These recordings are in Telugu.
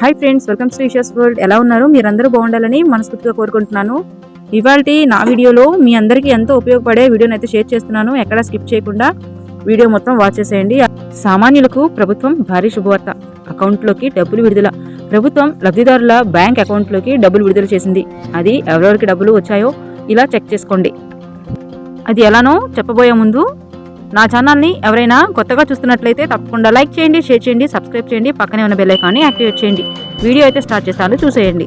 Hi friends welcome to Isha's world ఎలా ఉన్నారు? మీరందరూ బాగుండాలని మనస్ఫూర్తిగా కోరుకుంటున్నాను. ఇవాళ నా వీడియోలో మీ అందరికీ ఎంతో ఉపయోగపడే వీడియోని అయితే షేర్ చేస్తున్నాను. ఎక్కడ స్కిప్ చేయకుండా వీడియో మొత్తం వాచ్ చేసేయండి. సామాన్యులకు ప్రభుత్వం భారీ శుభవార్త. అకౌంట్లోకి డబ్బులు విడుదల. ప్రభుత్వం లబ్ధిదారుల బ్యాంక్ అకౌంట్లోకి డబ్బులు విడుదల చేసింది. అది ఎవరెవరికి డబ్బులు వచ్చాయో ఇలా చెక్ చేసుకోండి. అది ఎలానో చెప్పబోయే ముందు నా ఛానల్ని ఎవరైనా కొత్తగా చూస్తున్నట్లయితే తప్పకుండా లైక్ చేయండి షేర్ చేయండి సబ్స్క్రైబ్ చేయండి పక్కనే ఉన్న బెల్ ఐకాన్ని యాక్టివేట్ చేయండి. వీడియో అయితే స్టార్ట్ చేస్తాను చూసేయండి.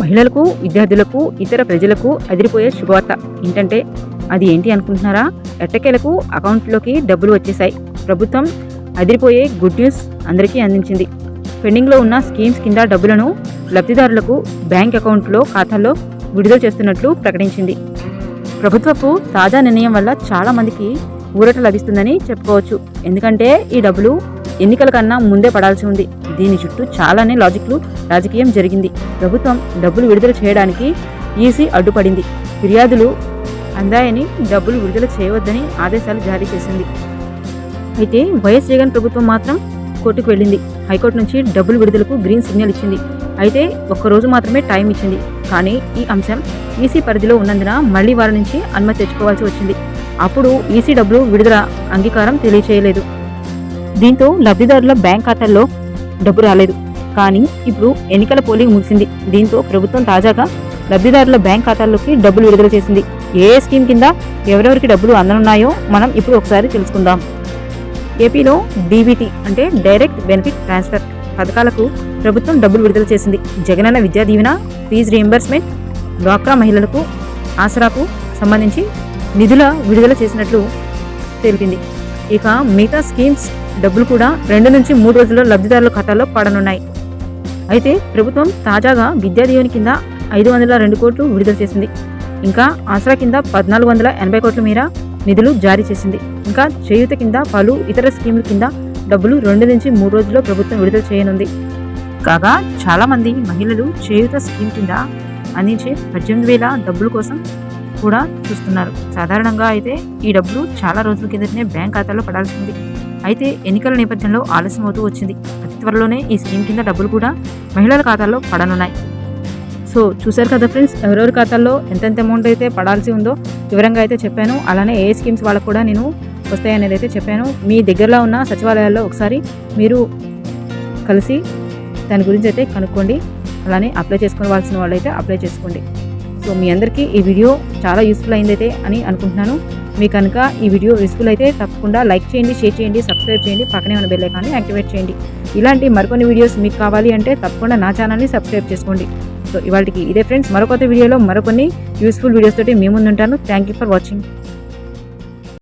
మహిళలకు విద్యార్థులకు ఇతర ప్రజలకు అదిరిపోయే శుభవార్త ఏంటంటే అది ఏంటి అనుకుంటున్నారా? ఎట్టకేలకు అకౌంట్లోకి డబ్బులు వచ్చేసాయి ప్రభుత్వం అదిరిపోయే గుడ్ న్యూస్ అందరికీ అందించింది. పెండింగ్లో ఉన్న స్కీమ్స్ కింద డబ్బులను లబ్ధిదారులకు బ్యాంక్ అకౌంట్లో ఖాతాల్లో విడుదల చేస్తున్నట్లు ప్రకటించింది. ప్రభుత్వపు తాజా నిర్ణయం వల్ల చాలా మందికి ఊరట లభిస్తుందని చెప్పుకోవచ్చు. ఎందుకంటే ఈ డబ్బులు ఎన్నికల కన్నా ముందే పడాల్సి ఉంది. దీని చుట్టూ చాలానే లాజిక్లు రాజకీయం జరిగింది. ప్రభుత్వం డబ్బులు విడుదల చేయడానికి ఈసీ అడ్డుపడింది. ఫిర్యాదులు అందాయని డబ్బులు విడుదల చేయవద్దని ఆదేశాలు జారీ చేసింది. అయితే వైఎస్ జగన్ ప్రభుత్వం మాత్రం కోర్టుకు వెళ్ళింది. హైకోర్టు నుంచి డబ్బులు విడుదలకు గ్రీన్ సిగ్నల్ ఇచ్చింది. అయితే ఒక్కరోజు మాత్రమే టైం ఇచ్చింది. కానీ ఈ అంశం ఈసీ పరిధిలో ఉన్నందున మళ్ళీ వారి నుంచి అనుమతి తెచ్చుకోవాల్సి వచ్చింది. అప్పుడు ఈసీ డబ్బులు విడుదల అంగీకారం తెలియచేయలేదు. దీంతో లబ్ధిదారుల బ్యాంక్ ఖాతాల్లో డబ్బు రాలేదు. కానీ ఇప్పుడు ఎన్నికల పోలింగ్ ముగిసింది. దీంతో ప్రభుత్వం తాజాగా లబ్ధిదారుల బ్యాంక్ ఖాతాల్లోకి డబ్బులు విడుదల చేసింది. ఏ ఏ స్కీమ్ కింద ఎవరెవరికి డబ్బులు అందనున్నాయో మనం ఇప్పుడు ఒకసారి తెలుసుకుందాం. ఏపీలో డీబీటీ అంటే డైరెక్ట్ బెనిఫిట్ ట్రాన్స్ఫర్ పథకాలకు ప్రభుత్వం డబ్బులు విడుదల చేసింది. జగనన్న విద్యా దీవెన ఫీజు రీఎంబర్స్మెంట్ డ్వాక్రా మహిళలకు ఆసరాకు సంబంధించి నిధుల విడుదల చేసినట్లు తెలిపింది. ఇక మిగతా స్కీమ్స్ డబ్బులు కూడా రెండు నుంచి మూడు రోజుల్లో లబ్ధిదారుల ఖాతాలో పడనున్నాయి. అయితే ప్రభుత్వం తాజాగా విద్యా దీవెన కింద ఐదు వందల రెండు కోట్లు విడుదల చేసింది. ఇంకా ఆసరా కింద పద్నాలుగు వందల ఎనభై కోట్ల మేర నిధులు జారీ చేసింది. ఇంకా చేయూత కింద పలు ఇతర స్కీముల కింద డబ్బులు రెండు నుంచి మూడు రోజుల్లో ప్రభుత్వం విడుదల చేయనుంది. కాగా చాలామంది మహిళలు చేయూత స్కీమ్ కింద అందించే పద్దెనిమిది వేల డబ్బుల కోసం కూడా చూస్తున్నారు. సాధారణంగా అయితే ఈ డబ్బులు చాలా రోజుల కిందటనే బ్యాంక్ ఖాతాలో పడాల్సింది అయితే ఎన్నికల నేపథ్యంలో ఆలస్యం అవుతూ వచ్చింది. అతి త్వరలోనే ఈ స్కీమ్ కింద డబ్బులు కూడా మహిళల ఖాతాల్లో పడనున్నాయి. సో చూశారు కదా ఫ్రెండ్స్ ఎవరెవరి ఖాతాల్లో ఎంతెంత అమౌంట్ అయితే పడాల్సి ఉందో వివరంగా అయితే చెప్పాను. అలానే ఏ స్కీమ్స్ వాళ్ళకు కూడా నేను వస్తాయనేది అయితే చెప్పాను. మీ దగ్గరలో ఉన్న సచివాలయాల్లో ఒకసారి మీరు కలిసి దాని గురించి అయితే కనుక్కోండి. అలానే అప్లై చేసుకోవాల్సిన వాళ్ళు అయితే అప్లై చేసుకోండి. సో మీ అందరికీ ఈ వీడియో చాలా యూస్ఫుల్ అయిందైతే అని అనుకుంటున్నాను. మీ కనుక ఈ వీడియో యూస్ఫుల్ అయితే తప్పకుండా లైక్ చేయండి షేర్ చేయండి సబ్స్క్రైబ్ చేయండి పక్కనే ఉన్న బెల్ ఐకాన్ని యాక్టివేట్ చేయండి. ఇలాంటి మరికొన్ని వీడియోస్ మీకు కావాలి అంటే తప్పకుండా నా ఛానల్ని సబ్స్క్రైబ్ చేసుకోండి. సో ఇవాళకి ఇదే ఫ్రెండ్స్ మరొక వీడియోలో మరికొన్ని యూస్ఫుల్ వీడియోస్ తోటి మీ ముందు ఉంటాను థ్యాంక్ యూ ఫర్ వాచింగ్.